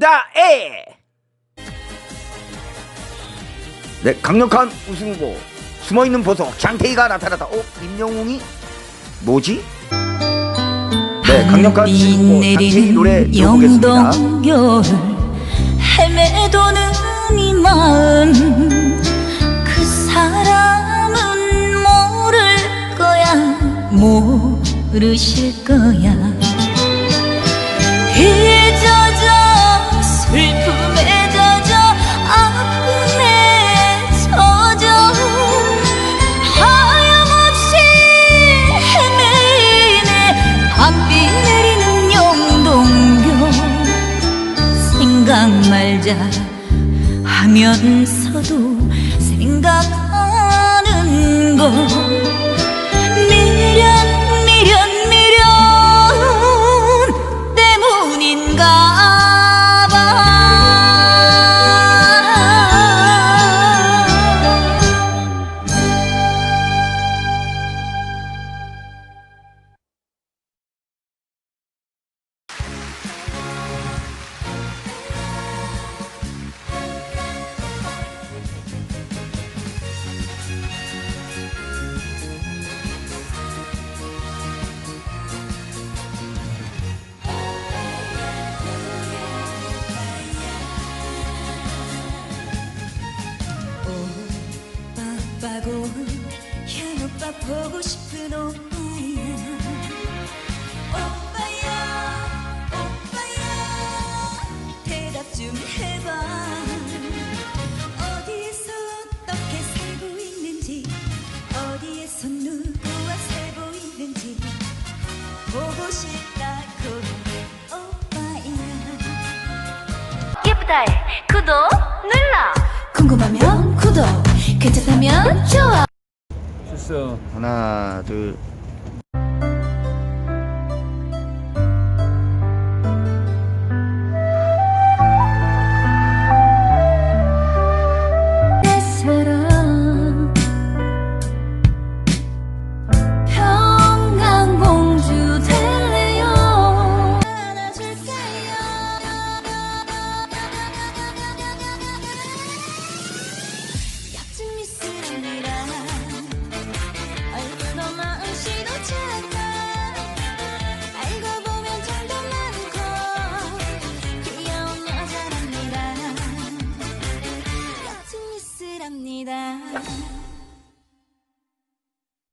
다해 네 강력한 우승 후보. 숨어있는 보석 장태희가 나타났다. 어? 임영웅이 뭐지? 네 강력한 우승 후보. 장태희 노래 들어보겠습니다. 영동교를 헤매도는 이 마음. 그 사람은 모를 거야 모르실 거야 말자 하면서도 생각하는 거 오빠 보고 현 오빠 보고 싶은 오빠야. 오빠야 오빠야 대답 좀 해봐. 어디에서 어떻게 살고 있는지 어디에서 누구와 살고 있는지 보고 싶다고. 오빠야. 예쁘다에 구독 눌러. 궁금하면 구독 괜찮다면 좋아. 실수. 하나 둘 time.